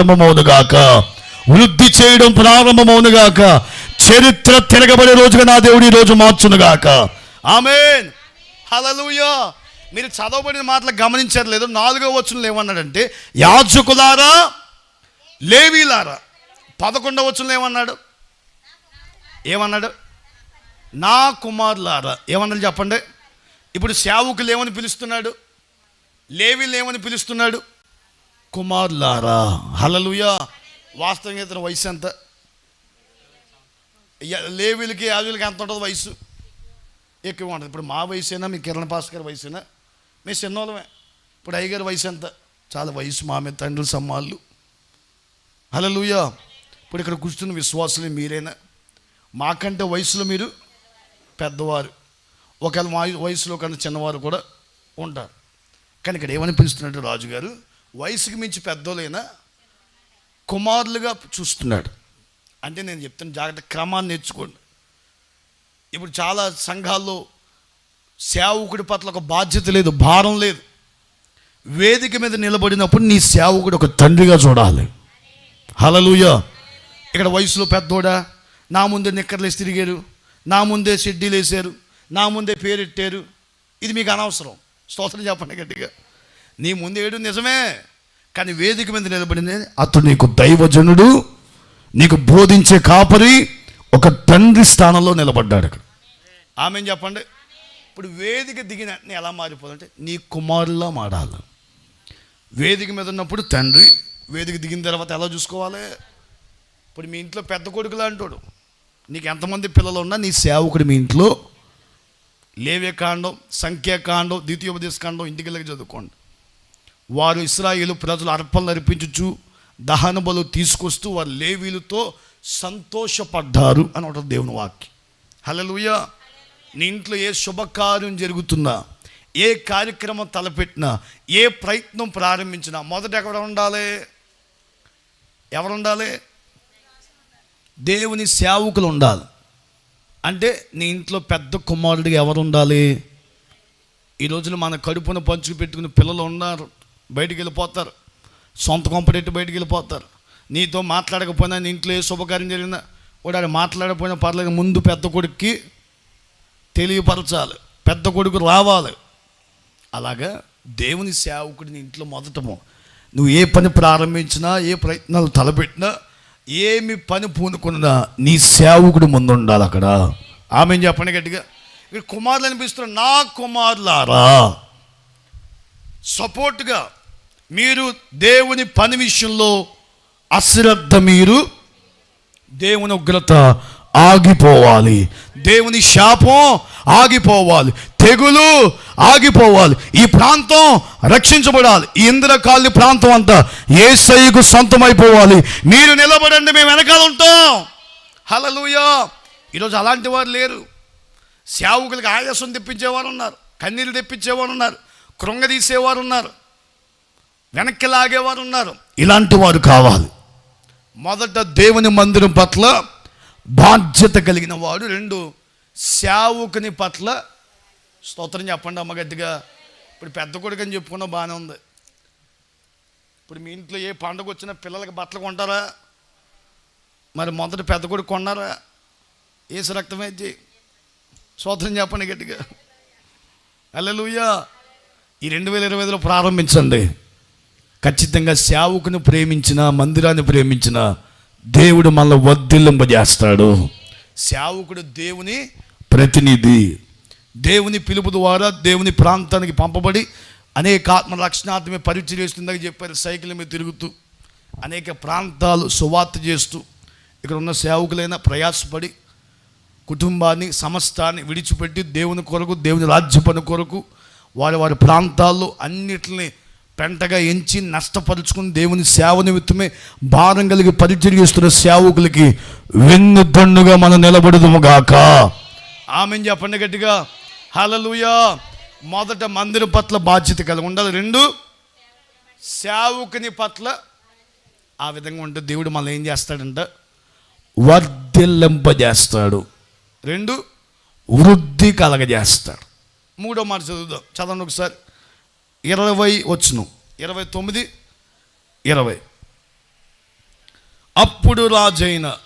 ప్రారంభమవునుగాక వృద్ధి చేయడం ప్రారంభమవునుగాక చరిత్ర తిరగబడే రోజుగా నా దేవుడు ఈ రోజు మార్చునుగాక ఆమెన్. హలలుయా మీరు చదవబడిన మాటలు గమనించారు లేదు. నాలుగో వచనంలో ఏమన్నాడంటే యాజకులారా లేవీలారా. పదకొండవ వచనంలో ఏమన్నాడు? ఏమన్నాడు? నా కుమారులారా. ఏమన్నాడు చెప్పండి? ఇప్పుడు సేవకులు ఏమని పిలుస్తున్నాడు? లేవీలు ఏమని పిలుస్తున్నాడు? కుమారులారా. హలలుయా వాస్తవంగా ఇతని వయసు ఎంత? లేవిలకి లేవీలకి యాజులకి ఎంత ఉంటుంది వయసు? ఎక్కువ ఉంటుంది. ఇప్పుడు మా వయసైనా? మీ కిరణ్ భాస్కర్ వయసైనా? మీ చిన్నోళ్ళమే. ఇప్పుడు అయ్యగారి వయసు ఎంత? చాలా వయసు మా మీద తండ్రులు సమ్మాళ్ళు. హలలుయా ఇప్పుడు ఇక్కడ కూర్చున్న విశ్వాసులు మీరైనా? మాకంటే వయసులో మీరు పెద్దవారు. ఒకవేళ మా వయసులో కన్నా చిన్నవారు కూడా ఉంటారు. కానీ ఇక్కడ ఏమని పిలుస్తున్నాడు రాజుగారు? వయసుకి మించి పెద్దోళ్ళైనా కుమారులుగా చూస్తున్నాడు. అంటే నేను చెప్తున్న జాగ్రత్త క్రమాన్ని నేర్చుకోండి. ఇప్పుడు చాలా సంఘాల్లో సేవకుడి పట్ల ఒక బాధ్యత లేదు భారం లేదు. వేదిక మీద నిలబడినప్పుడు నీ సేవకుడు ఒక తండ్రిగా చూడాలి. హలలుయ ఇక్కడ వయసులో పెద్దోడా? నా ముందే నిక్కర్లేసి తిరిగారు. నా ముందే షెడ్డీలు వేసారు నా ముందే పేరెట్టారు. ఇది మీకు అనవసరం. స్తోత్రం చెప్పండి గట్టిగా. నీ ముందు ఏడు నిజమే. కానీ వేదిక మీద నిలబడింది అతడు నీకు దైవజనుడు నీకు బోధించే కాపరి ఒక తండ్రి స్థానంలో నిలబడ్డాడు అక్కడ. ఆమె చెప్పండి? ఇప్పుడు వేదిక దిగిన ఎలా మారిపోదంటే నీ కుమారులా మాడాలి వేదిక మీద ఉన్నప్పుడు తండ్రి వేదిక దిగిన తర్వాత ఎలా చూసుకోవాలి? ఇప్పుడు మీ ఇంట్లో పెద్ద కొడుకులా అంటాడు. నీకు ఎంతమంది పిల్లలు ఉన్నా నీ సేవకుడు మీ ఇంట్లో. లేవే కాండం సంఖ్యాకాండం ద్వితీయోపదేశ కాండం ఇంటికి వెళ్ళి చదువుకోండి. వారు ఇస్రాయేలు ప్రజలు అర్పణలు అర్పించుచు దహన బలు తీసుకొస్తూ వారు లేవీలతో సంతోషపడ్డారు అని ఉంటుంది దేవుని వాక్యం. హలలుయ నీ ఇంట్లో ఏ శుభకార్యం జరుగుతున్నా ఏ కార్యక్రమం తలపెట్టినా ఏ ప్రయత్నం ప్రారంభించినా మొదట ఎక్కడ ఉండాలి? ఎవరు ఉండాలి? దేవుని సేవకులు ఉండాలి. అంటే నీ ఇంట్లో పెద్ద కుమారుడిగా ఎవరు ఉండాలి? ఈ రోజున మన కడుపున పంచుకు పెట్టుకుని పిల్లలు ఉన్నారు. బయటికి వెళ్ళిపోతారు సొంత కొంపడెట్టి బయటికి వెళ్ళిపోతారు నీతో మాట్లాడకపోయినా నీ ఇంట్లో ఏ శుభకార్యం జరిగినా కూడా ఆడు మాట్లాడకపోయినా పర్లేదు ముందు పెద్ద కొడుక్కి తెలియపరచాలి. పెద్ద కొడుకు రావాలి. అలాగా దేవుని సేవకుడిని నీ ఇంట్లో మొదటము నువ్వు ఏ పని ప్రారంభించినా ఏ ప్రయత్నాలు తలపెట్టినా ఏమి పని పూనుకున్నా నీ సేవకుడు ముందు ఉండాలి అక్కడ. ఆమె చెప్పండి గట్టిగా? ఇక్కడ కుమారులు అనిపిస్తున్నారు నా కుమారులారా. సపోర్ట్గా మీరు దేవుని పని విషయంలో అశ్రద్ధ మీరు దేవుని ఉగ్రత ఆగిపోవాలి. దేవుని శాపం ఆగిపోవాలి. తెగులు ఆగిపోవాలి. ఈ ప్రాంతం రక్షించబడాలి. ఈ ఇంద్రకాలి ప్రాంతం అంతా ఏ సైకు సొంతమైపోవాలి. మీరు నిలబడండి మేము వెనకాల ఉంటాం. హలలుయా ఈరోజు అలాంటి వారు లేరు. సేవకులకి ఆయాసం తెప్పించేవారు ఉన్నారు కన్నీళ్ళు తెప్పించేవారు ఉన్నారు కృంగదీసేవారు ఉన్నారు వెనక్కి లాగేవారు ఉన్నారు ఇలాంటి వారు కావాలి. మొదట దేవుని మందిరం పట్ల బాధ్యత కలిగిన వాడు రెండు సేవకుని పట్ల స్తోత్రం చెప్పండి అమ్మ గట్టిగా. ఇప్పుడు పెద్ద కొడుకు అని చెప్పుకున్నా బాగానే ఉంది. ఇప్పుడు మీ ఇంట్లో ఏ పండుగ వచ్చినా పిల్లలకి బట్టలు కొంటారా? మరి మొదట పెద్ద కొడుకు కొన్నారా? ఏసు రక్తమే చేయి స్తోత్రం చెప్పండి గట్టిగా. అల్లెలుయ్యా ఈ రెండు వేల ఇరవై ఐదులో ప్రారంభించండి. ఖచ్చితంగా సేవకుని ప్రేమించిన మందిరాన్ని ప్రేమించిన దేవుడు మళ్ళీ వర్ధిల్లింపజేస్తాడు. సేవకుడు దేవుని ప్రతినిధి. దేవుని పిలుపు ద్వారా దేవుని ప్రాంతానికి పంపబడి అనేక ఆత్మ రక్షణాత్మే పరిచయం చేస్తుందని చెప్పారు సైకిల్ మీద తిరుగుతూ అనేక ప్రాంతాలు సువార్త చేస్తూ ఇక్కడ ఉన్న సేవకులైనా ప్రయాసపడి కుటుంబాన్ని సమస్తాన్ని విడిచిపెట్టి దేవుని కొరకు దేవుని రాజ్య పని కొరకు వారి వారి ప్రాంతాల్లో అన్నిటిని పెంటగా ఎంచి నష్టపరుచుకుని దేవుని సేవ నిమిత్తమే భారం కలిగి పరిచయం చేస్తున్న సేవకులకి వెన్ను దన్నుగా మనం నిలబడదుము గాక. ఆమె చెప్పండి గట్టిగా. హలలుయా మొదట మందిరం పట్ల బాధ్యత కలిగి ఉండాలి. రెండు సేవకుని పట్ల ఆ విధంగా ఉంటే దేవుడు మళ్ళీ ఏం చేస్తాడంట? వర్ధిల్లింపజేస్తాడు. రెండు వృద్ధి కలగజేస్తాడు. మూడో మాట చదువుదాం. చదవండి ఒకసారి. ఇరవై వచ్చును. ఇరవై తొమ్మిది ఇరవై. అప్పుడు రాజైన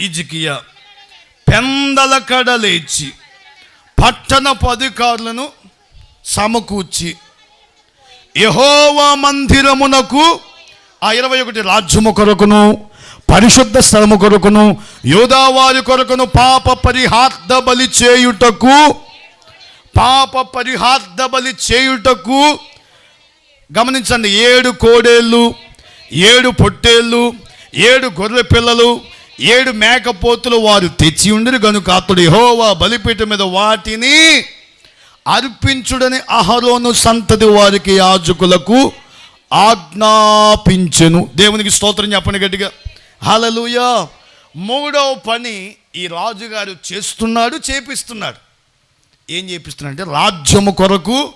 ఇజికియా పెందల కడలేచి పట్టణ పట్టణపు అధికారులను సమకూర్చి యహోవా మందిరమునకు ఆ ఇరవై ఒకటి రాజ్యము కొరకును పరిశుద్ధ స్థలము కొరకును యోదావారి కొరకును పాప పరిహార్థ బలి చేయుటకు పాప పరిహార్థ బలి చేయుటకు గమనించండి ఏడు కోడేళ్ళు ఏడు పొట్టేళ్ళు ఏడు గొర్రె పిల్లలు ఏడు మేకపోతులు వారు తెచ్చి ఉండిరి గనుక అతడు హోవా బలిపీఠం మీద వాటిని అర్పించుడని అహరోను సంతతి వారికి యాజకులకు ఆజ్ఞాపించెను. దేవునికి స్తోత్రం చెప్పండి గట్టిగా. హలలుయ మూడవ పని ఈ రాజుగారు చేస్తున్నాడు చేపిస్తున్నాడు. ఏం చేపిస్తున్నాడంటే రాజ్యము కొరకు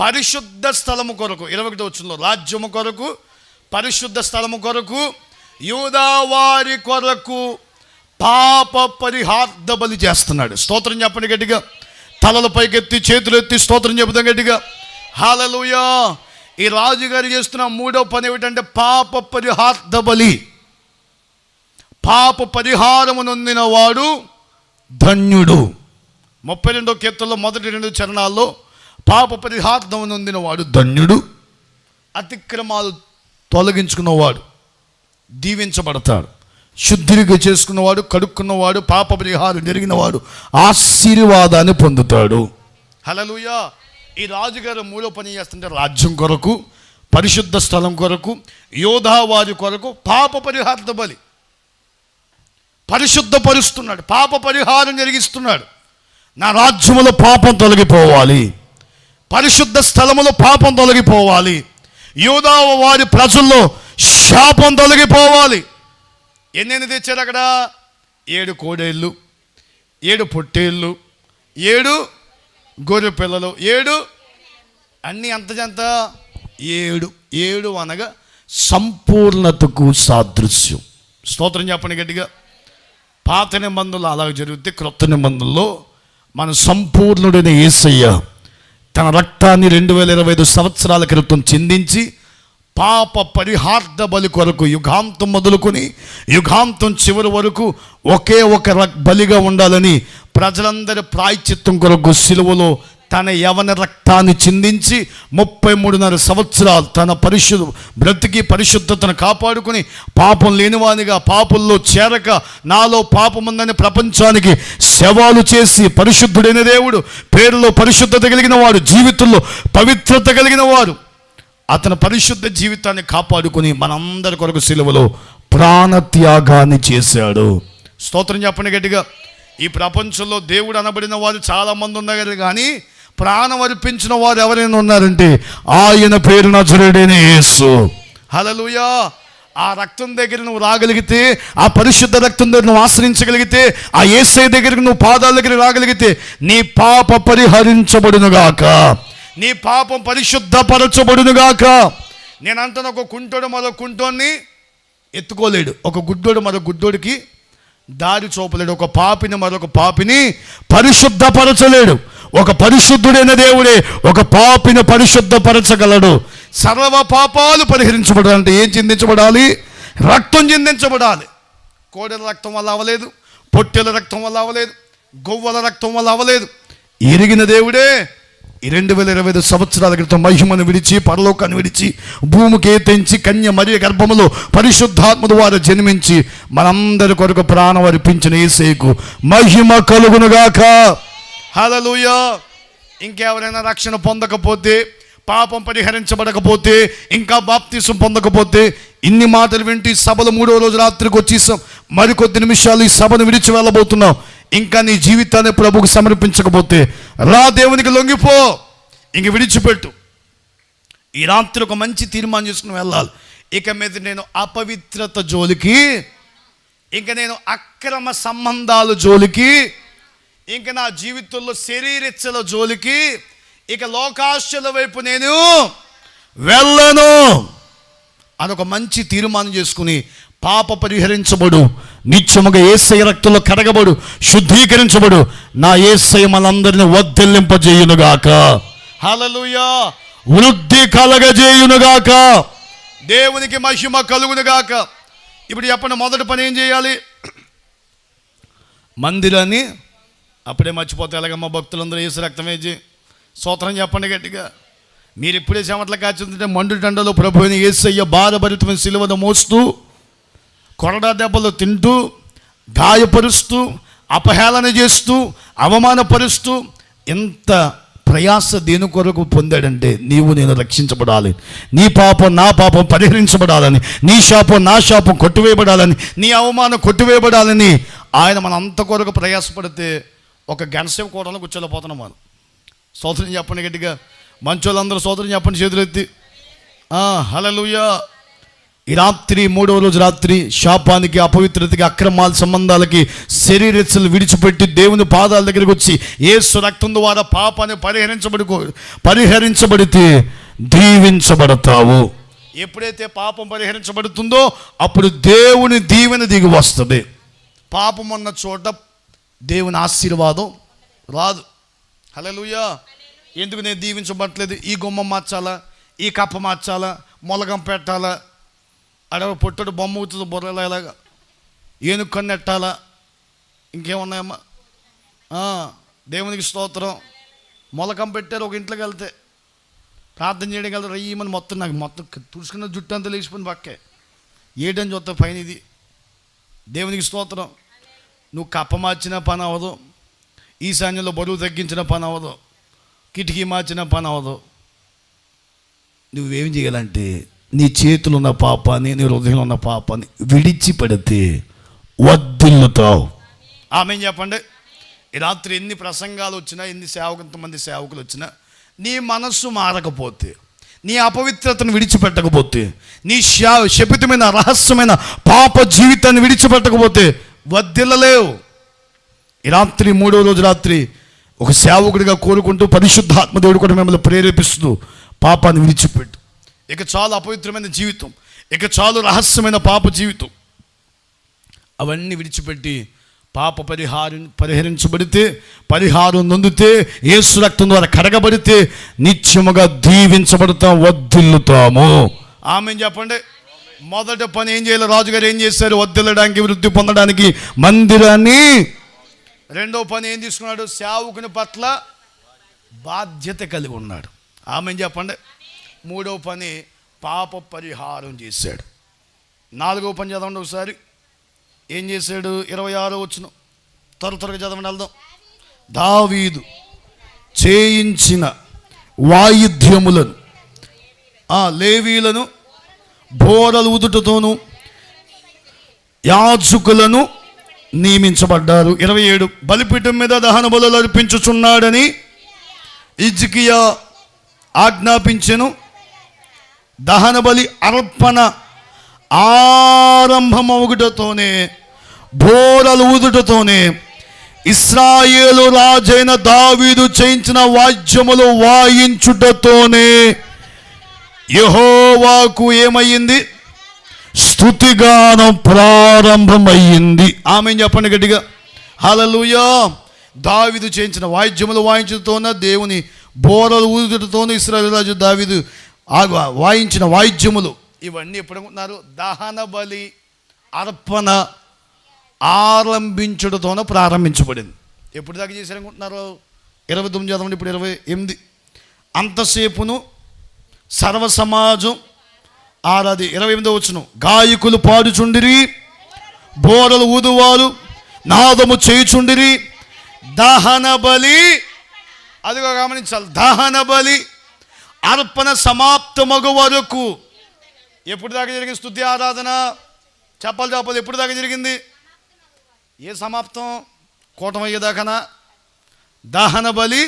పరిశుద్ధ స్థలము కొరకు ఇరవై ఒకటి వచ్చిందో రాజ్యము కొరకు పరిశుద్ధ స్థలము కొరకు యూదావారి కొరకు పాప పరిహార్థ బలి చేస్తున్నాడు. స్తోత్రం చెప్పండి గట్టిగా. తలలు పైకెత్తి చేతులు ఎత్తి స్తోత్రం చెబుతాం గట్టిగా. హాలలుయా ఈ రాజుగారు చేస్తున్న మూడో పని ఏమిటంటే పాప పరిహార్థ బలి. పాప పరిహారము నొందిన వాడు ధన్యుడు. ముప్పై రెండో కీర్తనలో మొదటి రెండు చరణాల్లో పాప పరిహార్థం నొందిన వాడు ధన్యుడు. అతిక్రమాలు తొలగించుకున్నవాడు దీవించబడతాడు. శుద్ధిగా చేసుకున్నవాడు కడుక్కున్నవాడు పాప పరిహారం జరిగినవాడు ఆశీర్వాదాన్ని పొందుతాడు. హలలుయా ఈ రాజుగారు మూడో పని చేస్తుంటే రాజ్యం కొరకు పరిశుద్ధ స్థలం కొరకు యోధావారి కొరకు పాప పరిహార్థ బలి. పరిశుద్ధపరుస్తున్నాడు పాప పరిహారం జరిగిస్తున్నాడు. నా రాజ్యములో పాపం తొలగిపోవాలి. పరిశుద్ధ స్థలములో పాపం తొలగిపోవాలి. యూదావ వారి ప్రజల్లో శాపం తొలగిపోవాలి. ఎన్నెన్ని తెచ్చారు అక్కడ? ఏడు కోడేళ్ళు ఏడు పొట్టేళ్ళు ఏడు గొర్రె పిల్లలు ఏడు అన్నీ అంతజంత ఏడు ఏడు అనగా సంపూర్ణతకు సాదృశ్యం. స్తోత్రం చెప్పండి గట్టిగా. పాత నిబంధనలు అలాగే జరిగితే క్రొత్త నిబంధనలో మన సంపూర్ణుడైన ఏసయ్య తన రక్తాన్ని రెండు వేల ఇరవై ఐదు సంవత్సరాల క్రితం చిందించి పాప పరిహార్థ బలి కొరకు యుగాంతం మొదలుకొని యుగాంతం చివరి వరకు ఒకే ఒక రక్- బలిగా ఉండాలని ప్రజలందరి ప్రాయచిత్తం కొరకు సిలువలో తన యవన రక్తాన్ని చిందించి ముప్పై మూడున్నర సంవత్సరాలు తన పరిశుద్ధ బ్రతికి పరిశుద్ధతను కాపాడుకుని పాపం లేనివానిగా పాపుల్లో చేరక నాలో పాపముందని ప్రపంచానికి సేవలు చేసి పరిశుద్ధుడైన దేవుడు పేరులో పరిశుద్ధత కలిగిన వాడు జీవితంలో పవిత్రత కలిగిన వారు అతని పరిశుద్ధ జీవితాన్ని కాపాడుకుని మనందరి కొరకు సిలువలో ప్రాణత్యాగాన్ని చేశాడు. స్తోత్రం చెప్పండి గట్టిగా. ఈ ప్రపంచంలో దేవుడు అనబడిన వారు చాలా మంది ఉన్నారు కానీ ప్రాణం అర్పించిన వారు ఎవరైనా ఉన్నారంటే ఆయన పేరు నజరుడైన యేసు. హలలుయా ఆ రక్తం దగ్గర నువ్వు రాగలిగితే ఆ పరిశుద్ధ రక్తం దగ్గర నువ్వు ఆశ్రయించగలిగితే ఆ ఏసై దగ్గరికి నువ్వు పాదాల దగ్గర రాగలిగితే నీ పాప పరిహరించబడునుగాక నీ పాపం పరిశుద్ధపరచబడునుగాక నేను అంటాను ఒక కుంటోడు మరో కుంటోడిని ఎత్తుకోలేడు. ఒక గుడ్డోడు మరో గుడ్డోడికి దారి చూపలేడు. ఒక పాపిని మరొక పాపిని పరిశుద్ధపరచలేడు. ఒక పరిశుద్ధుడైన దేవుడే ఒక పాపిని పరిశుద్ధపరచగలడు. సర్వ పాపాలు పరిహరించబడాలంటే ఏం చిందించబడాలి? రక్తం చిందించబడాలి. కోడెల రక్తం వల్ల అవ్వలేదు పొట్టెల రక్తం వల్ల అవ్వలేదు గొవ్వల రక్తం వల్ల అవ్వలేదు. ఎరిగిన దేవుడే రెండు వేల ఇరవై ఐదు సంవత్సరాల క్రితం మహిమను విడిచి పరలోకాన్ని విడిచి భూమికి తెంచి కన్య మరియు గర్భములో పరిశుద్ధాత్మ ద్వారా జన్మించి మనందరి కొరకు ప్రాణం అర్పించిన ఏసేకు మహిమ కలుగునుగాక. హల్లెలూయా ఇంకెవరైనా రక్షణ పొందకపోతే పాపం పరిహరించబడకపోతే ఇంకా బాప్తీసం పొందకపోతే ఇన్ని మాటలు వింటూ సభలు మూడో రోజు రాత్రికి వచ్చేసాం. మరికొద్ది నిమిషాలు ఈ సభను విడిచి వెళ్ళబోతున్నాం. ఇంకా నీ జీవితాన్ని ప్రభుకు సమర్పించకపోతే రా దేవునికి లొంగిపో. ఇంక విడిచిపెట్టు. ఈ రాత్రి ఒక మంచి తీర్మానం చేసుకుని వెళ్ళాలి. ఇక మీద నేను అపవిత్రత జోలికి ఇంక నేను అక్రమ సంబంధాలు జోలికి ఇంక నా జీవితంలో శరీరెచ్చల జోలికి ఇక లోకాశల వైపు నేను వెళ్ళను. అని ఒక మంచి తీర్మానం చేసుకుని పాప పరిహరించబడు. నిత్యముగా ఏసయ రక్తంలో కడగబడు. శుద్ధీకరించబడు. నా ఏసయ మనందరిని వద్దెల్లింపజేయునుగాక హల్లెలూయా. వృద్ధి కలగజేయునుగాక. దేవునికి మహిమ కలుగునుగాక. ఇప్పుడు చెప్పండి మొదటి పని ఏం చేయాలి? మందిరాన్ని అప్పుడే మర్చిపోతే ఎలాగమ్మా భక్తులందరూ ఏసు రక్తం వేసి చెప్పండి గట్టిగా. మీరు ఇప్పుడే చెమట్ల కాచిందంటే మండు దండలో ప్రభుని ఏసయ్య బాధభరితమైన సిలువను మోస్తూ కొరడా దెబ్బలు తింటూ గాయపరుస్తూ అపహేళన చేస్తూ అవమానపరుస్తూ ఎంత ప్రయాస దేని కొరకు పొందాడంటే నీవు నేను రక్షించబడాలి. నీ పాపం నా పాపం పరిహరించబడాలని నీ శాపం నా శాపం కొట్టువేయబడాలని నీ అవమానం కొట్టువేయబడాలని ఆయన మన అంత కొరకు ప్రయాసపడితే ఒక గంటసేపు కూడా కూర్చోలేకపోతున్నాం మనం. సోదరం చెప్పండి గట్టిగా. మంచోళ్ళందరూ సోదరం చెప్పండి చేతులెత్తి. హలలుయా ఈ రాత్రి మూడవ రోజు రాత్రి శాపానికి అపవిత్రతకి అక్రమాల సంబంధాలకి శరీరెచ్చలు విడిచిపెట్టి దేవుని పాదాల దగ్గరికి వచ్చి ఏసు రక్తం ద్వారా పాపాన్ని పరిహరించబడి పరిహరించబడితే దీవించబడతావు. ఎప్పుడైతే పాపం పరిహరించబడుతుందో అప్పుడు దేవుని దీవెన దిగి వస్తుంది. పాపం ఉన్న చోట దేవుని ఆశీర్వాదం రాదు. హలోయా ఎందుకు నేను దీవించబడట్లేదు? ఈ గుమ్మ మార్చాలా? ఈ కప్ప మార్చాలా? మొలగం పెట్టాలా? అడవ పొట్టుడు బొమ్మ అవుతుంది బుర్రలా ఇలాగా ఏనుగు కన్నెట్టాలా ఇంకేమున్నాయమ్మా? దేవునికి స్తోత్రం. మొలకం పెట్టారు ఒక ఇంట్లోకి వెళ్తే. ప్రార్థన చేయడం వెళ్తారు రయ్యమని మొత్తం నాకు మొత్తం తుడుచుకున్న జుట్టు అంతా లేచిపోయింది పక్కే. ఏడని చూస్తా పైన ఇది. దేవునికి స్తోత్రం. నువ్వు కప్ప మార్చిన పని అవ్వదు. ఈశాన్యంలో బరువు తగ్గించిన పని అవ్వదు. కిటికీ మార్చిన పని అవ్వదు. నువ్వేం చేయాలంటే నీ చేతులు ఉన్న పాపాన్ని నీ హృదయంలో ఉన్న పాపాన్ని విడిచిపెడితే వద్దులుతావు. ఆమె చెప్పండి? ఈ రాత్రి ఎన్ని ప్రసంగాలు వచ్చినా ఎన్ని సేవకు సేవకులు వచ్చినా నీ మనస్సు మారకపోతే నీ అపవిత్రతను విడిచిపెట్టకపోతే నీ శా శపితమైన రహస్యమైన పాప జీవితాన్ని విడిచిపెట్టకపోతే వద్దిల్లలేవు ఈ రాత్రి మూడో రోజు రాత్రి ఒక సేవకుడిగా కోరుకుంటూ పరిశుద్ధాత్మ దేవుడు కూడా మిమ్మల్ని ప్రేరేపిస్తూ పాపాన్ని విడిచిపెట్టు. ఇక చాలు అపవిత్రమైన జీవితం. ఇక చాలు రహస్యమైన పాప జీవితం. అవన్నీ విడిచిపెట్టి పాప పరిహారం పరిహరించబడితే పరిహారం నొందితే ఏసు రక్తం ద్వారా కడగబడితే నిత్యముగా దీవించబడతాం వద్దిల్లుతాము. ఆమె చెప్పండి. మొదట పని ఏం చేయాలి? రాజుగారు ఏం చేశారు? వద్దిల్లడానికి వృద్ధి పొందడానికి మందిరాన్ని. రెండో పని ఏం తీసుకున్నాడు? సేవకుని పట్ల బాధ్యత కలిగి ఉన్నాడు. ఆమె చెప్పండి? మూడో పని పాప పరిహారం చేశాడు. నాలుగో పని చదవండి ఒకసారి. ఏం చేశాడు? ఇరవై ఆరో వచ్చిన త్వర త్వరగా చదవండి వెళ్దాం. దావీదు చేయించిన వాయిద్యములను ఆ లేవీలను బోరలు ఉదుటతోనూ యాజకులను నియమించబడ్డారు. ఇరవై ఏడు బలిపీఠం మీద దహన బలులు అర్పించుచున్నాడని ఇజ్కియా ఆజ్ఞాపించెను. దహన బలి అర్పణ ఆరంభమవుటతోనే బోరలు ఊదుటతోనే ఇస్రాయేలు రాజైన దావీదు చేయించిన వాద్యములు వాయించుటతోనే యహోవాకు ఏమయ్యింది? స్థుతిగానం ప్రారంభమయ్యింది. ఆమె చెప్పండి గట్టిగా? హలలుయా దావిదు చేయించిన వాయిద్యములు వాయించుతోన దేవుని బోరలు ఊదుటతోన ఇస్రాజు దావిదు వాయించిన వాయిద్యములు. ఇవన్నీ ఎప్పుడు అనుకుంటున్నారు దహన బలి అర్పణ ఆరంభించడంతోన ప్రారంభించబడింది. ఎప్పుడు దాకా చేశారనుకుంటున్నారు? ఇరవై తొమ్మిది చదవండి ఇప్పుడు ఇరవై ఎనిమిది. అంతసేపును సర్వ సమాజం ఆరాది ఇరవై ఎనిమిదో వచ్చును గాయకులు పాడుచుండిరి బోరలు ఊదువారు నాదము చేయుచుండిరి. దహన బలి అదిగో గమనించాలి దహన బలి అర్పణ సమాప్తమగు వరకు. ఎప్పుడు దాకా జరిగింది స్థుతి ఆరాధన? చెప్పాలి చెప్పాలి ఎప్పుడు దాకా జరిగింది? ఏ సమాప్తం? కూటమయ్యేదాకనా? దహన బలి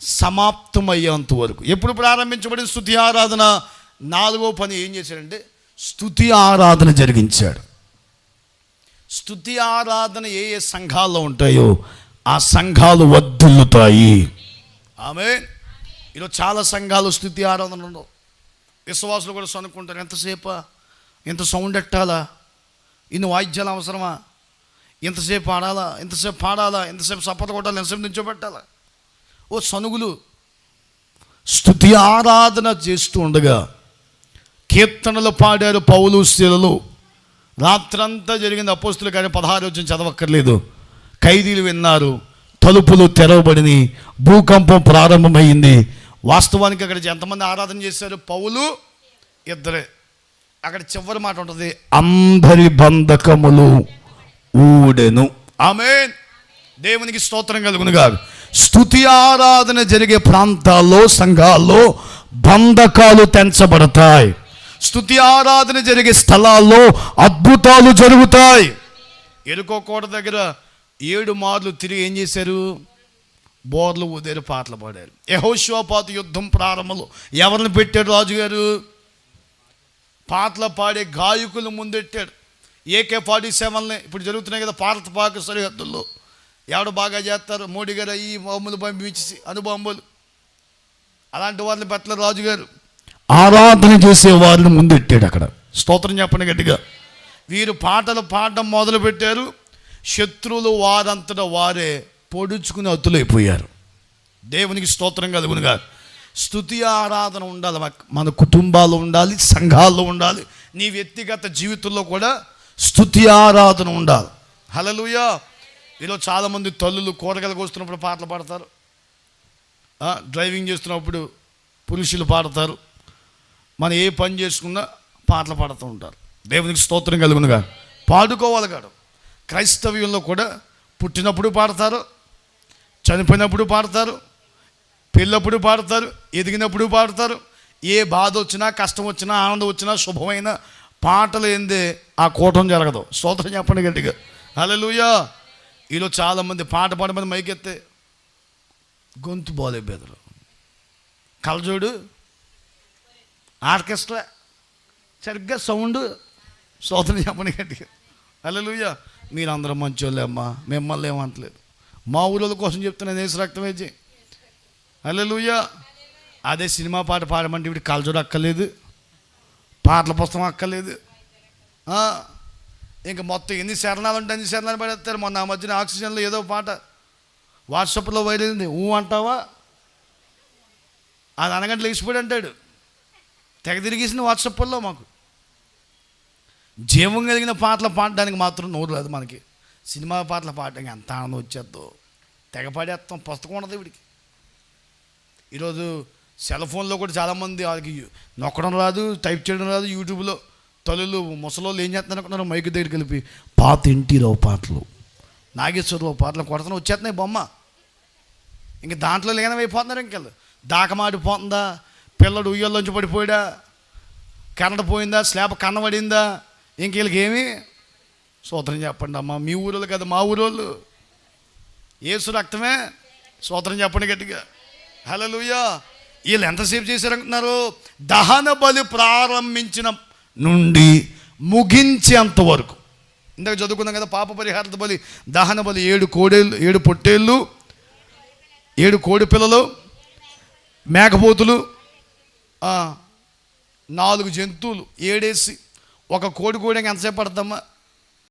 సమాప్తమయ్యేంత వరకు. ఎప్పుడు ప్రారంభించబడిన స్థుతి ఆరాధన. నాలుగో పని ఏం చేశాడంటే స్థుతి ఆరాధన జరిగించాడు. స్థుతి ఆరాధన ఏ ఏ సంఘాల్లో ఉంటాయో ఆ సంఘాలు వద్దులుతాయి ఆమె ఈరోజు చాలా సంఘాలు స్థుతి ఆరాధన ఉండవు. విశ్వాసులు కూడా సనుక్కుంటారు ఎంతసేపు? ఎంత సౌండ్ ఎట్టాలా? ఇన్ని వాయిద్యాలు అవసరమా? ఎంతసేపు ఆడాలా? ఎంతసేపు పాడాలా? ఎంతసేపు సప్పత కొట్టాలి? ఎంతసేపు నించోబెట్టాలా? ఓ సనుగులు స్థుతి ఆరాధన చేస్తూ ఉండగా కీర్తనలు పాడారు పౌలు శిలలు రాత్రంతా జరిగింది అపోస్తులు కానీ పదహారు వచ్చిన చదవక్కర్లేదు. ఖైదీలు విన్నారు తలుపులు తెరవబడిని భూకంపం ప్రారంభమైంది. వాస్తవానికి అక్కడ ఎంతమంది ఆరాధన చేశారు? పౌలు ఇద్దరే. అక్కడ చివరి మాట ఉంటుంది అందరి బంధకములు ఊడెను. ఆమె దేవునికి స్తోత్రం కలుగును కాదు స్థుతి ఆరాధన జరిగే ప్రాంతాల్లో సంఘాల్లో బంధకాలు తెంచబడతాయి. స్థుతి ఆరాధన జరిగే స్థలాల్లో అద్భుతాలు జరుగుతాయి. ఎరుకోకోట దగ్గర ఏడు మార్లు తిరిగి ఏం చేశారు? బోర్లు ఊదారు పాటలు పాడారు. యహోషోపాతు యుద్ధం ప్రారంభంలో ఎవరిని పెట్టాడు రాజుగారు? పాటలు పాడే గాయకులు ముందెట్టాడు. ఏకే ఫార్టీ సెవెన్ని ఇప్పుడు జరుగుతున్నాయి కదా భారత పాక సరిహద్దుల్లో. ఎవడు బాగా చేస్తారు? మోడీ గారు ఈ బొమ్మలు పంపించి అనుబొమ్మలు అలాంటి వాళ్ళని పెట్టలేదు రాజుగారు. ఆరాధన చేసే వారిని ముందెట్టాడు అక్కడ? స్తోత్రం చెప్పండి గట్టిగా. వీరు పాటలు పాడడం మొదలు పెట్టారు. శత్రువులు వారంతటా వారే పొడుచుకుని అత్తులైపోయారు దేవునికి స్తోత్రం కలుగునుగా స్థుతి ఆరాధన ఉండాలి మన- మన కుటుంబాల్లో ఉండాలి సంఘాల్లో ఉండాలి. నీ వ్యక్తిగత జీవితంలో కూడా స్థుతి ఆరాధన ఉండాలి. హలలుయా ఈరోజు చాలామంది తల్లులు కూరగాయలు కోస్తున్నప్పుడు పాటలు పాడతారు. డ్రైవింగ్ చేస్తున్నప్పుడు పురుషులు పాడతారు. మనం ఏ పని చేసుకున్నా పాటలు పాడుతూ ఉంటారు. దేవునికి స్తోత్రం కలుగునుగా. పాడుకోవాలి కాదు క్రైస్తవ్యంలో కూడా పుట్టినప్పుడు పాడతారు చనిపోయినప్పుడు పాడతారు పెళ్ళప్పుడు పాడతారు ఎదిగినప్పుడు పాడతారు. ఏ బాధ వచ్చినా కష్టం వచ్చినా ఆనందం వచ్చినా శుభమైన పాటలు ఏందే? ఆ కూటం జరగదు. స్తోత్రం చెప్పండి గట్టిగా. హల్లెలూయా. ఈలో చాలామంది పాట పాడమని మైకెత్తే గొంతు బాలే బెదరు. కలజోడు ఆర్కెస్ట్రా. సరిగ్గా సౌండ్ శోధన చెప్పని గట్టిగా. అల్లెలుయ్య మీరందరూ అందరూ మంచోళ్ళే అమ్మా. మిమ్మల్ని ఏమంటలేదు మా ఊళ్ళో కోసం చెప్తున్నాను ఏసు రక్తం వేచి హల్లెలూయా. అదే సినిమా పాట పాడమంటే ఇప్పుడు కలజోడు అక్కర్లేదు. పాటల పుస్తకం అక్కర్లేదు. ఆ, ఇంకా మొత్తం ఎన్ని శరణాలు ఉంటే అన్ని శరణాలు పడేస్తారు. మొన్న ఆ మధ్యన ఆక్సిజన్లో ఏదో పాట. వాట్సాప్లో వైరల్ ఊ అంటావా? అది అనగంట లేచిపోయి అంటాడు. తెగ తిరిగేసింది వాట్సాప్లో మాకు. జీవం కలిగిన పాటలు పాడడానికి మాత్రం నోరు లేదు మనకి. సినిమా పాటలు పాడడానికి ఎంత ఆనందం వచ్చేద్దో. తెగ పాడేస్తాం. పుస్తకం ఉండదు వీడికి. ఈరోజు సెల్ ఫోన్లో కూడా చాలామంది వాళ్ళకి నొక్కడం రాదు టైప్ చేయడం రాదు యూట్యూబ్లో. తల్లులు ముసలోళ్ళు ఏం చేస్తున్నారు అనుకున్నారు మైక్ దగ్గర కలిపి పాత ఎన్టీరావు పాటలు నాగేశ్వరరావు పాటలు కొడతాను వచ్చేస్తున్నాయి బొమ్మ. ఇంక దాంట్లో లేనమైపోతున్నారు ఇంకెళ్ళు దాకమాడిపోతుందా పిల్లడు ఉయ్యల్లోంచి పడిపోయాడా? కరెంట్ పోయిందా? స్లాబ్ కన్నబడిందా ఇంక వీళ్ళకి ఏమి? సూత్రం చెప్పండి అమ్మా మీ ఊరోళ్ళు కదా మా ఊరోళ్ళు. ఏసు రక్తమే. సూత్రం చెప్పండి గట్టిగా. హలోయా వీళ్ళు ఎంతసేపు చేశారనుకుంటున్నారు? దహన బలి ప్రారంభించిన నుండి ముగించేంత వరకు. ఇందాక చదువుకున్నాం కదా పాప పరిహారత బలి దహన బలి ఏడు కోడేళ్ళు ఏడు పొట్టేళ్ళు ఏడు కోడి పిల్లలు మేకపోతులు నాలుగు జంతువులు ఏడేసి ఒక కోడి కోయడానికి ఎంతసేపు పడతామా